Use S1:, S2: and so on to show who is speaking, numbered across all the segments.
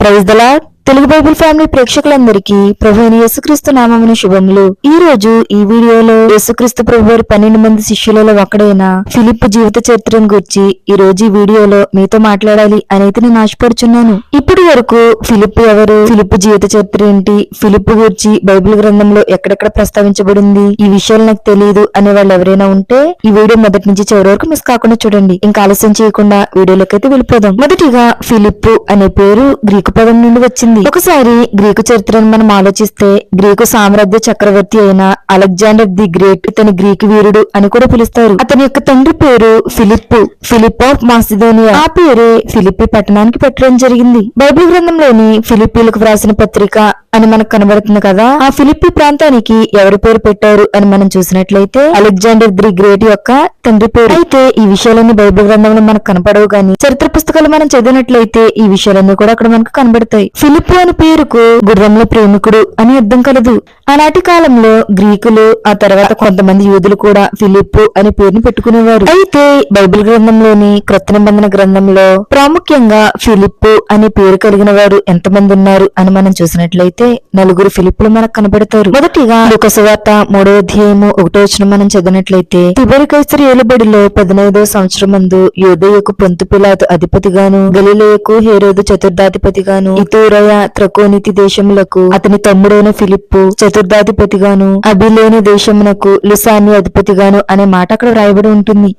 S1: Praise దలా Telugu Bible family ప్రేక్షకులందరికీ ప్రభు యేసుక్రీస్తు నామమున శుభములు. ఈ రోజు ఈ వీడియోలో యేసుక్రీస్తు ప్రభు వారి పన్నెండు మంది శిష్యులలో ఒకడైన ఫిలిప్ జీవిత చరిత్రం గురించి ఈ రోజు ఈ వీడియోలో మీతో మాట్లాడాలి అనేది నేను ఆశపడుచున్నాను. ఇప్పటి వరకు ఫిలిప్ ఎవరు? ఫిలిప్ జీవిత చరిత్ర ఏంటి? ఫిలిప్ గురించి బైబిల్ గ్రంథంలో ఎక్కడెక్కడ ప్రస్తావించబడింది? ఈ విషయాలు నాకు తెలియదు అనే వాళ్ళు ఎవరైనా ఉంటే ఈ వీడియో మొదటి నుంచి చివరి వరకు మిస్ కాకుండా చూడండి. ఇంకా ఆలస్యం చేయకుండా వీడియోలోకి అయితే వెళ్ళిపోదాం. మొదటిగా ఫిలిప్ అనే పేరు గ్రీకు పదం నుండి వచ్చింది. ఒకసారి గ్రీకు చరిత్రను మనం ఆలోచిస్తే గ్రీకు సామ్రాజ్య చక్రవర్తి అయిన అలెగ్జాండర్ ది గ్రేట్ ఇతని గ్రీకు వీరుడు అని కూడా పిలుస్తారు. అతని యొక్క తండ్రి పేరు ఫిలిప్ ఫిలిప్ ఆఫ్ మాసిదోనియా. ఆ పేరే ఫిలిప్పి పట్టణానికి పెట్టడం జరిగింది. బైబిల్ గ్రంథంలోని ఫిలిప్పీలకు వ్రాసిన పత్రిక అని మనకు కనబడుతుంది కదా ఆ ఫిలిప్పి ప్రాంతానికి ఎవరి పేరు పెట్టారు అని మనం చూసినట్లయితే అలెగ్జాండర్ ది గ్రేట్ యొక్క తండ్రి పేరు. అయితే ఈ విషయాలన్నీ బైబిల్ గ్రంథంలో మనకు కనపడవు గాని చరిత్ర పుస్తకాలు మనం చదివినట్లయితే ఈ విషయాలన్నీ కూడా అక్కడ మనకు కనబడతాయి. ఫిలిప్ అని పేరుకు గుర్రంలో ప్రేమికుడు అని అర్థం కలదు. ఆనాటి కాలంలో గ్రీకులు ఆ తర్వాత కొంతమంది యూదులు కూడా ఫిలిప్ అని పేరుని పెట్టుకునేవారు. అయితే బైబిల్ గ్రంథంలోని క్రొత్త నిబంధన గ్రంథంలో ప్రాముఖ్యంగా ఫిలిప్ అనే పేరు కలిగిన వారు ఎంతమంది ఉన్నారు అని మనం చూసినట్లయితే నలుగురు ఫిలిప్లు మనకు కనబడతారు. మొదటిగా లోకసువార్త మూడో అధ్యాయము ఒకటో వచ్చిన మనం చదివినట్లయితే తిబరి కైసరి ఏలుబడిలో పదినైదో సంవత్సరం మందు యోదయకు పొంతు పిలాతు అధిపతిగాను గలిలేయకు హేరోదు చతుర్థాధిపతిగాను ఇతూరయ త్రకోనితి దేశములకు అతని తమ్ముడైన ఫిలిప్పు చతుర్థాధిపతిగాను అభిలేని దేశమునకు లుసాని అధిపతిగాను అనే మాట అక్కడ వ్రాయబడి ఉంటుంది.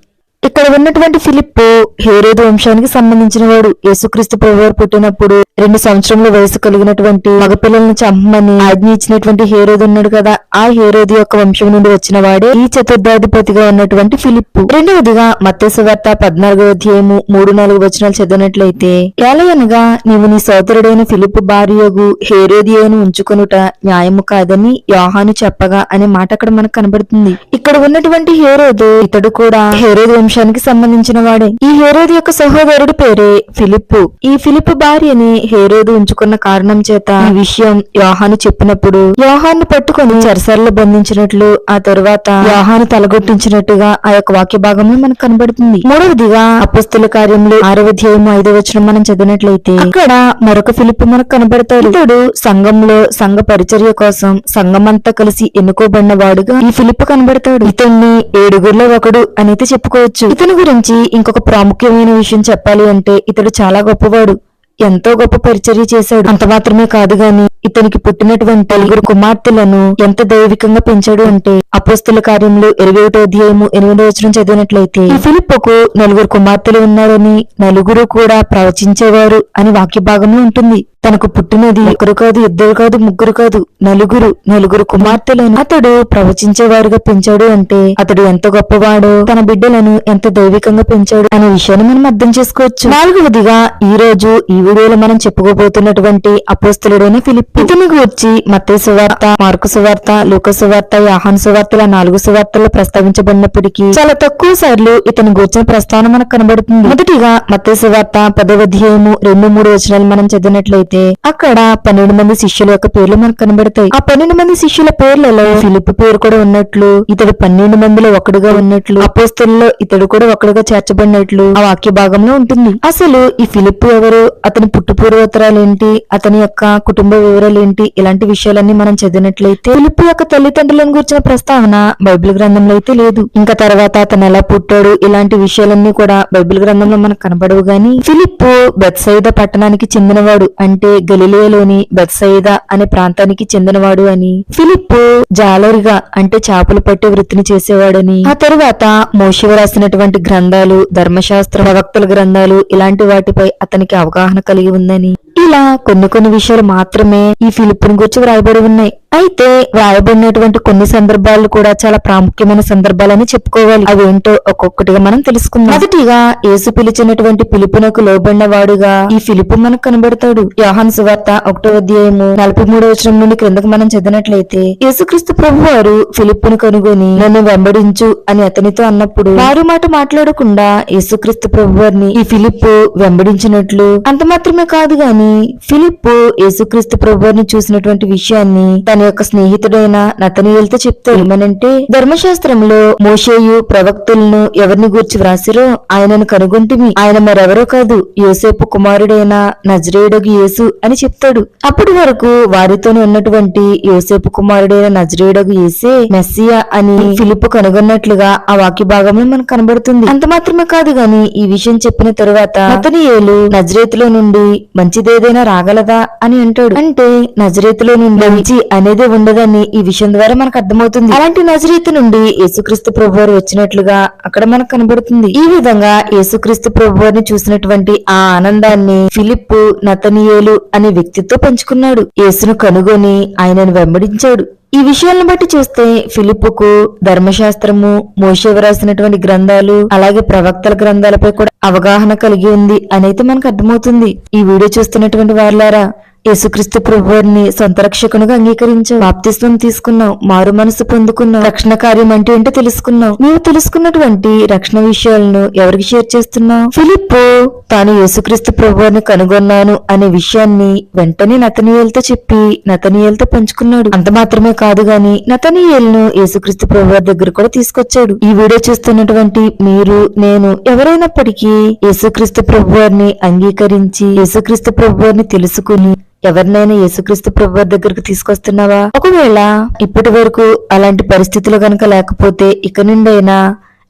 S1: ఇక్కడ ఉన్నటువంటి ఫిలిప్పు హేరోదు వంశానికి సంబంధించిన వాడు. యేసుక్రీస్తు ప్రభువారు పుట్టినప్పుడు రెండు సంవత్సరంలో వయసు కలిగినటువంటి మగపిల్లలను చంపమని ఆజ్ఞ ఇచ్చినటువంటి హేరోదు ఉన్నాడు కదా. ఆ హేరోదు యొక్క వంశం నుండి వచ్చిన వాడే ఈ చతుర్థాధిపతిగా ఉన్నటువంటి ఫిలిప్పు. రెండవదిగా మత్స్యవార్త వార్త పద్నాలుగో అధ్యాయము మూడు నాలుగు వచనాలు చదివినట్లయితే ఏలయనగా నీవు నీ సోదరుడైన ఫిలిప్పు భార్యగు హేరోదియను ఉంచుకొనుట న్యాయము కాదని యోహాను చెప్పగా అనే మాట అక్కడ మనకు కనబడుతుంది. ఇక్కడ ఉన్నటువంటి హేరోదు ఇతడు కూడా హేరోదు వంశానికి సంబంధించిన వాడే. ఈ హేరోదు యొక్క సహోదరుడి పేరే ఫిలిప్పు. ఈ ఫిలిప్పు భార్యని హేరోదు ఉంచుకున్న కారణం చేత ఈ విషయం యోహాను చెప్పినప్పుడు యోహాను పట్టుకొని చెరసర్లో బంధించినట్లు ఆ తరువాత యోహాను తలగొట్టించినట్టుగా ఆ యొక్క వాక్య భాగంలో మనకు కనబడుతుంది. మూడవదిగా అపస్తుల కార్యంలో ఆరవ అధ్యాయము ఐదవ వచనం మనం చదివినట్లయితే ఇక్కడ మరొక ఫిలిప్ మనకు కనబడతాడు. ఇతడు సంఘంలో సంఘ పరిచర్య కోసం సంఘమంతా కలిసి ఎన్నుకోబడిన వాడుగా ఈ ఫిలిప్ కనబడతాడు. ఇతన్ని ఏడుగురిలో ఒకడు అనేది చెప్పుకోవచ్చు. ఇతని గురించి ఇంకొక ప్రాముఖ్యమైన విషయం చెప్పాలి అంటే ఇతడు చాలా గొప్పవాడు. ఎంతో గొప్ప పరిచర్య చేశాడు. అంత మాత్రమే కాదు గాని ఇతనికి పుట్టినటువంటి నలుగురు కుమార్తెలను ఎంత దైవికంగా పెంచాడు అంటే అపోస్తుల కార్యంలో ఇరవై ఒకటో అధ్యాయము ఎనిమిదో వచనం చదివినట్లయితే ఈ ఫిలిప్పుకు నలుగురు కుమార్తెలు ఉన్నారని నలుగురు కూడా ప్రవచించేవారు అని వాక్య భాగంలో ఉంటుంది. తనకు పుట్టినది ఒకరు కాదు ఇద్దరు కాదు ముగ్గురు కాదు నలుగురు నలుగురు కుమార్తెలను అతడు ప్రవచించేవారుగా పెంచాడు అంటే అతడు ఎంత గొప్పవాడో తన బిడ్డలను ఎంత దైవికంగా పెంచాడు అనే విషయాన్ని మనం అర్థం చేసుకోవచ్చు. నాలుగవదిగా ఈ రోజు ఈ వీడియోలో మనం చెప్పుకోబోతున్నటువంటి అపోస్తులుడైన ఫిలిప్ ఇతని గురించి మత్తే సువార్త మార్కు సువార్త లూక సువార్త యాహాన్ సువార్తల నాలుగు సువార్తలు ప్రస్తావించబడినప్పటికీ చాలా తక్కువ సార్లు ఇతని గురించిన ప్రస్తావన మనకు కనబడుతుంది. మొదటిగా మత్తే సువార్త పదవ అధ్యాయము రెండు మూడు వచనాలు మనం చదివినట్లయితే అక్కడ పన్నెండు మంది శిష్యుల యొక్క పేర్లు మనకు కనబడతాయి. ఆ పన్నెండు మంది శిష్యుల పేర్లలో ఫిలిప్ పేరు కూడా ఉన్నట్లు ఇతడు పన్నెండు మందిలో ఒకడుగా ఉన్నట్లు అపోస్తుల్లో ఇతడు కూడా ఒకడుగా చేర్చబడినట్లు ఆ వాక్య భాగంలో ఉంటుంది. అసలు ఈ ఫిలిప్ ఎవరు? అతని పుట్టు పూర్వోత్తరాలేంటి? అతని యొక్క కుటుంబ వివరాలు ఏంటి ఇలాంటి విషయాలన్నీ మనం చదివినట్లయితే ఫిలిప్ యొక్క తల్లిదండ్రులను గురించిన ప్రస్తావన బైబిల్ గ్రంథంలో అయితే లేదు. ఇంకా తర్వాత అతను ఎలా పుట్టాడు? ఇలాంటి విషయాలన్నీ కూడా బైబిల్ గ్రంథంలో మనకు కనబడవు గాని ఫిలిప్ బెత్సైద పట్టణానికి చెందినవాడు. అంటే గలిలేలోని బెత్సయిదా అనే ప్రాంతానికి చెందినవాడు అని. ఫిలిప్ జాలరిగా అంటే చేపలు పట్టే వృత్తిని చేసేవాడని. ఆ తరువాత మోషివ రాసినటువంటి గ్రంథాలు ధర్మశాస్త్ర ప్రవక్తల గ్రంథాలు ఇలాంటి వాటిపై అతనికి అవగాహన కలిగి ఉందని. ఇలా కొన్ని కొన్ని విషయాలు మాత్రమే ఈ ఫిలిప్ని గురించి వ్రాయబడి ఉన్నాయి. అయితే వ్రాయబడినటువంటి కొన్ని సందర్భాలు కూడా చాలా ప్రాముఖ్యమైన సందర్భాలని చెప్పుకోవాలి. అవేంటో ఒక్కొక్కటిగా మనం తెలుసుకుందాం. మొదటిగా యేసు పిలిచినటువంటి పిలుపునకు లోబడిన వాడుగా ఈ పిలుపు మనకు కనబడతాడు. యోహాన్ సువార్త ఒకటో అధ్యాయము నలభై మూడో వచనం నుండి క్రిందకు మనం చదివినట్లయితే యేసుక్రీస్తు ప్రభు వారు ఫిలిప్పును కనుగొని నన్ను వెంబడించు అని అతనితో అన్నప్పుడు వారు మాట మాట్లాడకుండా యేసుక్రీస్తు ప్రభు వారిని ఈ ఫిలిప్పు వెంబడించినట్లు? అంత మాత్రమే కాదు గాని ఫిలిప్పు యేసుక్రీస్తు ప్రభు వారిని చూసినటువంటి విషయాన్ని తన తన యొక్క స్నేహితుడైన నతనీయులతో చెప్తే ఏమనంటే ధర్మశాస్త్రంలో మోషేయు ప్రవక్తులను ఎవరిని గూర్చి వ్రాసిరో ఆయనను కనుగొంటిమి. ఆయన మరెవరో కాదు యోసేపు కుమారుడైన నజరేయుడగు యేసు అని చెప్తాడు. అప్పటి వరకు వారితోనే ఉన్నటువంటి యోసేపు కుమారుడైన నజరేయుడగు యేసే మెస్సియా అని ఫిలిప్ కనుగొన్నట్లుగా ఆ వాక్య భాగంలో మనకు కనబడుతుంది. అంత మాత్రమే కాదు గాని ఈ విషయం చెప్పిన తరువాత నతనీయులు నజరేతులో నుండి మంచిదేదైనా రాగలదా అని అంటాడు. అంటే నజరేతులో నుండి మంచి అనేది ఉండదని ఈ విషయం ద్వారా మనకు అర్థమవుతుంది. అలాంటి నజరేతు నుండి యేసుక్రీస్తు ప్రభు వారు వచ్చినట్లుగా అక్కడ మనకు కనబడుతుంది. ఈ విధంగా యేసుక్రీస్తు ప్రభు వారిని చూసినటువంటి ఆ ఆనందాన్ని ఫిలిప్పు నతనియేలు అనే వ్యక్తితో పంచుకున్నాడు. యేసును కనుగొని ఆయనను వెంబడించాడు. ఈ విషయాలను బట్టి చూస్తే ఫిలిప్పుకు ధర్మశాస్త్రము మోషే రాసినటువంటి గ్రంథాలు అలాగే ప్రవక్తల గ్రంథాలపై కూడా అవగాహన కలిగి ఉంది అనైతే మనకు అర్థమవుతుంది. ఈ వీడియో చూస్తున్నటువంటి వారులారా యేసుక్రీస్తు ప్రభువారిని సొంత రక్షకునిగా అంగీకరించావు. బాప్తిస్వం తీసుకున్నావు. మారు మనసు పొందుకున్నావు. రక్షణ కార్యం అంటే ఏంటో తెలుసుకున్నావు. నీవు తెలుసుకున్నటువంటి రక్షణ విషయాలను ఎవరికి షేర్ చేస్తున్నావు? ఫిలిప్పు తాను యేసుక్రీస్తు ప్రభువాన్ని కనుగొన్నాను అనే విషయాన్ని వెంటనే నతనీయులతో చెప్పి నతనీయులతో పంచుకున్నాడు. అంత మాత్రమే కాదు గాని నతనీయులను యేసుక్రీస్తు ప్రభువారి దగ్గర కూడా తీసుకొచ్చాడు. ఈ వీడియో చూస్తున్నటువంటి మీరు నేను ఎవరైనప్పటికీ యేసుక్రీస్తు ప్రభువారిని అంగీకరించి యేసుక్రీస్తు ప్రభువారిని తెలుసుకుని ఎవరినైనా యేసుక్రీస్తు ప్రభు దగ్గరకు తీసుకొస్తున్నావా? ఒకవేళ ఇప్పటి వరకు అలాంటి పరిస్థితులు గనక లేకపోతే ఇక నుండైనా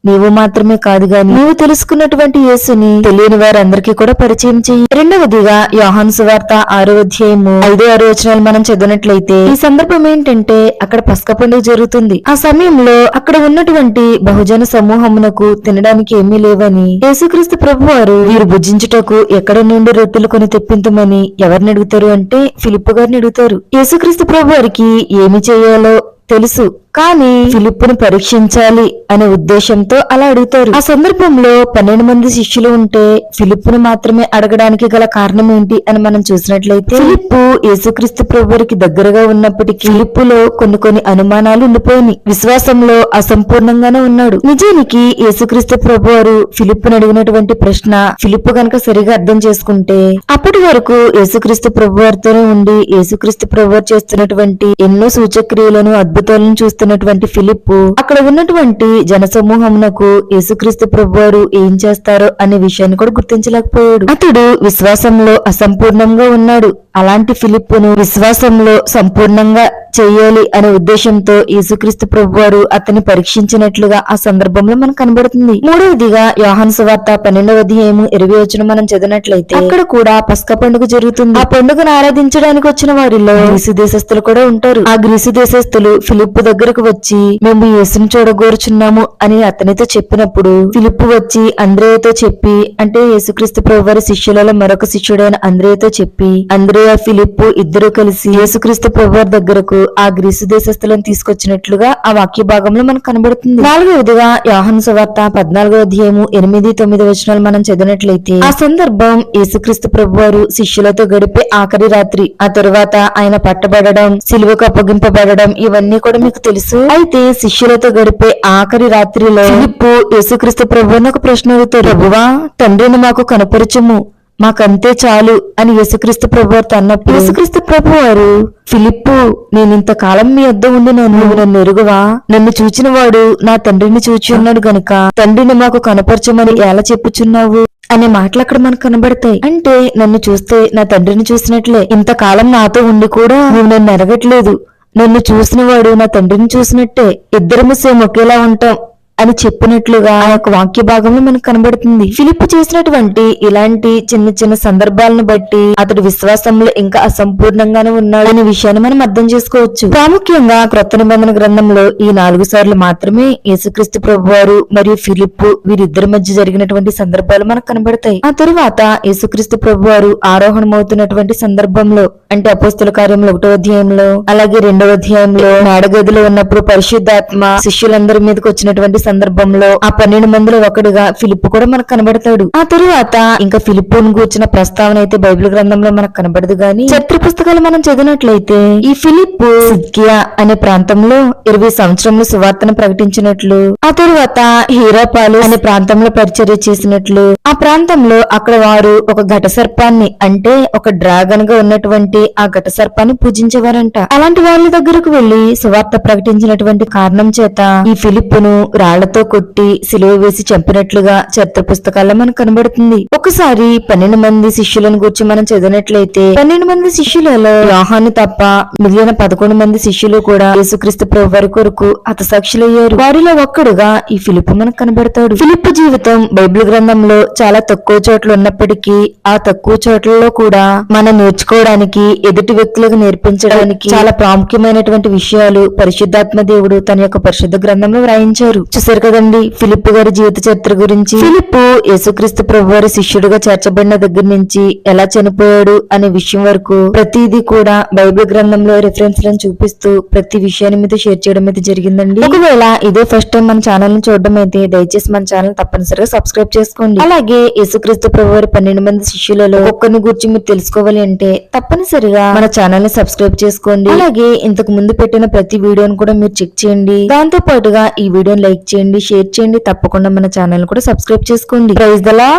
S1: నీవు మాత్రమే కాదు గాని నీవు తెలుసుకున్నటువంటి యేసుని తెలియని వారందరికీ కూడా పరిచయం చెయ్యి. రెండవదిగా యోహాను సువార్త ఆరో అధ్యాయము ఐదో ఆరో వచనాలు మనం చదివినట్లయితే ఈ సందర్భం ఏంటంటే అక్కడ పసక పండుగ జరుగుతుంది. ఆ సమయంలో అక్కడ ఉన్నటువంటి బహుజన సమూహమునకు తినడానికి ఏమీ లేవని యేసుక్రీస్తు ప్రభు వారు వీరు భుజించుటకు ఎక్కడ నుండి రొట్టెలు కొని తెప్పించమని ఎవరిని అడుగుతారు అంటే ఫిలిప్ గారిని అడుగుతారు. యేసుక్రీస్తు ప్రభు వారికి ఏమి చేయాలో తెలుసు. కానీ ఫిలిప్పును పరీక్షించాలి అనే ఉద్దేశంతో అలా అడుగుతారు. ఆ సందర్భంలో పన్నెండు మంది శిష్యులు ఉంటే ఫిలిప్పును మాత్రమే అడగడానికి గల కారణం ఏంటి అని మనం చూసినట్లయితే ఫిలిప్పు యేసుక్రీస్తు ప్రభువుకి దగ్గరగా ఉన్నప్పటికీ ఫిలిప్పులో కొన్ని కొన్ని అనుమానాలు ఉండిపోయినాయి. విశ్వాసంలో అసంపూర్ణంగానే ఉన్నాడు. నిజానికి యేసుక్రీస్తు ప్రభు వారు ఫిలిప్పును అడిగినటువంటి ప్రశ్న ఫిలిప్పు గనక సరిగా అర్థం చేసుకుంటే అప్పటి వరకు యేసుక్రీస్తు ప్రభు వారితోనే ఉండి యేసుక్రీస్తు ప్రభు చేస్తున్నటువంటి ఎన్నో సూచక్రియలను అద్భుతాలను చూస్తున్నటువంటి ఫిలిప్పు అక్కడ ఉన్నటువంటి జనసమూహమునకు యేసుక్రీస్తు ప్రభువారు ఏం చేస్తారో అనే విషయాన్ని కూడా గుర్తించలేకపోయాడు. అతడు విశ్వాసంలో అసంపూర్ణంగా ఉన్నాడు. అలాంటి ఫిలిప్పును విశ్వాసంలో సంపూర్ణంగా చేయాలి అనే ఉద్దేశంతో యేసుక్రీస్తు ప్రభు వారు అతన్ని పరీక్షించినట్లుగా ఆ సందర్భంలో మనకు కనబడుతుంది. మూడవదిగా యోహాను సువార్త పన్నెండవ అధ్యాయము ఇరవై వచ్చిన మనం చదివినట్లయితే అక్కడ కూడా పస్క పండుగ జరుగుతుంది. ఆ పండుగను ఆరాధించడానికి వచ్చిన వారిలో గ్రీసు దేశస్తులు కూడా ఉంటారు. ఆ గ్రీసు దేశస్తులు ఫిలిప్పు దగ్గరకు వచ్చి మేము యేసుని చూడగోరుచున్నాము అని అతనితో చెప్పినప్పుడు ఫిలిప్పు వచ్చి అంద్రేయతో చెప్పి అంటే యేసుక్రీస్తు ప్రభు వారి శిష్యులలో మరొక శిష్యుడైన అంద్రేయతో చెప్పి అంద్రేయ ఫిలిప్పు ఇద్దరు కలిసి యేసుక్రీస్తు ప్రభు వారి దగ్గరకు ఆ గ్రీసు దేశస్థులను తీసుకొచ్చినట్లుగా ఆ వాక్య భాగంలో మనకు కనబడుతుంది. నాలుగవదిగా యోహాను సువార్త పద్నాలుగో అధ్యాయము ఎనిమిది తొమ్మిది వచనాలు మనం చదివినట్లయితే ఆ సందర్భం యేసుక్రీస్తు ప్రభు వారు శిష్యులతో గడిపే ఆఖరి రాత్రి ఆ తరువాత ఆయన పట్టబడడం సిలువకు అప్పగింపబడడం ఇవన్నీ కూడా మీకు తెలుసు. అయితే శిష్యులతో గడిపే ఆఖరి రాత్రిలో ఇప్పుడు యేసుక్రీస్తు ప్రభు ఒక ప్రశ్న అడుగుతారు ప్రభువా తండ్రిని మాకు కనపరచము మాకంతే చాలు అని యేసుక్రీస్తు ప్రభు వారితో అన్నప్పుడు యేసుక్రీస్తు ప్రభు వారు ఫిలిప్పు నేను ఇంతకాలం మీ వద్ద ఉండినాను నువ్వు నన్ను ఎరుగువా? నన్ను చూచిన వాడు నా తండ్రిని చూచి ఉన్నాడు గనుక తండ్రిని మాకు కనపరచమని ఎలా చెప్పుచున్నావు? అనే మాటలు అక్కడ మనకు కనబడతాయి. అంటే నన్ను చూస్తే నా తండ్రిని చూసినట్లే. ఇంతకాలం నాతో ఉండి కూడా నువ్వు నన్ను ఎరగట్లేదు. నన్ను చూసిన వాడు నా తండ్రిని చూసినట్టే. ఇద్దరము సేమ్ ఒకేలా ఉంటాం. అని చెప్పినట్లుగా ఆ యొక్క వాక్య భాగంలో మనకు కనబడుతుంది. ఫిలిప్ చేసినటువంటి ఇలాంటి చిన్న చిన్న సందర్భాలను బట్టి అతడు విశ్వాసంలో ఇంకా అసంపూర్ణంగానే ఉన్నాడు అనే విషయాన్ని మనం అర్థం చేసుకోవచ్చు. ప్రాముఖ్యంగా క్రొత్త నిబంధన గ్రంథంలో ఈ నాలుగు సార్లు మాత్రమే యేసుక్రీస్తు ప్రభు వారు మరియు ఫిలిప్ వీరిద్దరి మధ్య జరిగినటువంటి సందర్భాలు మనకు కనబడతాయి. ఆ తరువాత యేసుక్రీస్తు ప్రభు వారు ఆరోహణమవుతున్నటువంటి సందర్భంలో అంటే అపోస్తుల కార్యంలో ఒకటో అధ్యాయంలో అలాగే రెండో అధ్యాయంలో మేడగదిలో ఉన్నప్పుడు పరిశుద్ధాత్మ శిష్యులందరి మీదకి వచ్చినటువంటి సందర్భంలో ఆ పన్నెండు మందిలో ఒకడుగా ఫిలిప్ కూడా మనకు కనబడతాడు. ఆ తరువాత ఇంకా ఫిలిప్పును కూర్చున్న ప్రస్తావన అయితే బైబిల్ గ్రంథంలో మనకు కనబడదు గాని చరిత్ర పుస్తకాలు మనం చదివినట్లయితే ఈ ఫిలిప్ సిద్కియా అనే ప్రాంతంలో ఇరవై సంవత్సరంలో సువార్తను ప్రకటించినట్లు ఆ తరువాత హీరాపాలు అనే ప్రాంతంలో పరిచర్య చేసినట్లు ఆ ప్రాంతంలో అక్కడ వారు ఒక ఘట సర్పాన్ని అంటే ఒక డ్రాగన్గా ఉన్నటువంటి ఆ ఘట సర్పాన్ని పూజించేవారంట. అలాంటి వాళ్ళ దగ్గరకు వెళ్ళి సువార్త ప్రకటించినటువంటి కారణం చేత ఈ ఫిలిప్పును రాళ్ళతో కొట్టి సిలువ వేసి చంపినట్లుగా చరిత్ర పుస్తకాల్లో మనకు కనబడుతుంది. ఒకసారి పన్నెండు మంది శిష్యులను గురించి మనం చదివినట్లయితే పన్నెండు మంది శిష్యులలో యోహాను తప్ప మిగిలిన పదకొండు మంది శిష్యులు కూడా యేసుక్రీస్తు ప్రభు వారి కొరకు హతసాక్షులయ్యారు. వారిలో ఒక్కడుగా ఈ ఫిలిప్ మనకు కనబడతాడు. ఫిలిప్ జీవితం బైబిల్ గ్రంథంలో చాలా తక్కువ చోట్ల ఉన్నప్పటికీ ఆ తక్కువ చోట్లలో కూడా మనం నేర్చుకోవడానికి ఎదుటి వ్యక్తులకు నేర్పించడానికి చాలా ప్రాముఖ్యమైనటువంటి విషయాలు పరిశుద్ధాత్మ దేవుడు తన యొక్క పరిశుద్ధ గ్రంథంలో వ్రాయించారు. చూసారు కదండి. ఫిలిప్ గారి జీవిత చరిత్ర గురించి. ఫిలిప్ యేసుక్రీస్తు ప్రభు వారి శిష్యుడిగా చేర్చబడిన దగ్గర నుంచి ఎలా చనిపోయాడు అనే విషయం వరకు ప్రతిదీ కూడా బైబిల్ గ్రంథంలో రిఫరెన్స్లను చూపిస్తూ ప్రతి విషయాన్ని మీద షేర్ చేయడం అయితే జరిగిందండి. ఒకవేళ ఇదే ఫస్ట్ టైం మన ఛానల్ని చూడడం అయితే దయచేసి మన ఛానల్ తప్పనిసరిగా సబ్స్క్రైబ్ చేసుకోండి. అలాగే యేసుక్రీస్తు ప్రభు వారి పన్నెండు మంది శిష్యులలో ఒక్కరిని గురించి మీరు తెలుసుకోవాలి అంటే తప్పనిసరిగా మన ఛానల్ని సబ్స్క్రైబ్ చేసుకోండి. అలాగే ఇంతకు ముందు పెట్టిన ప్రతి వీడియోని కూడా మీరు చెక్ చేయండి. దాంతో పాటుగా ఈ వీడియోని లైక్ చేయండి షేర్ చేయండి తప్పకుండా మన ఛానల్ కూడా సబ్స్క్రైబ్ చేసుకోండి. ప్రైజ్ దలా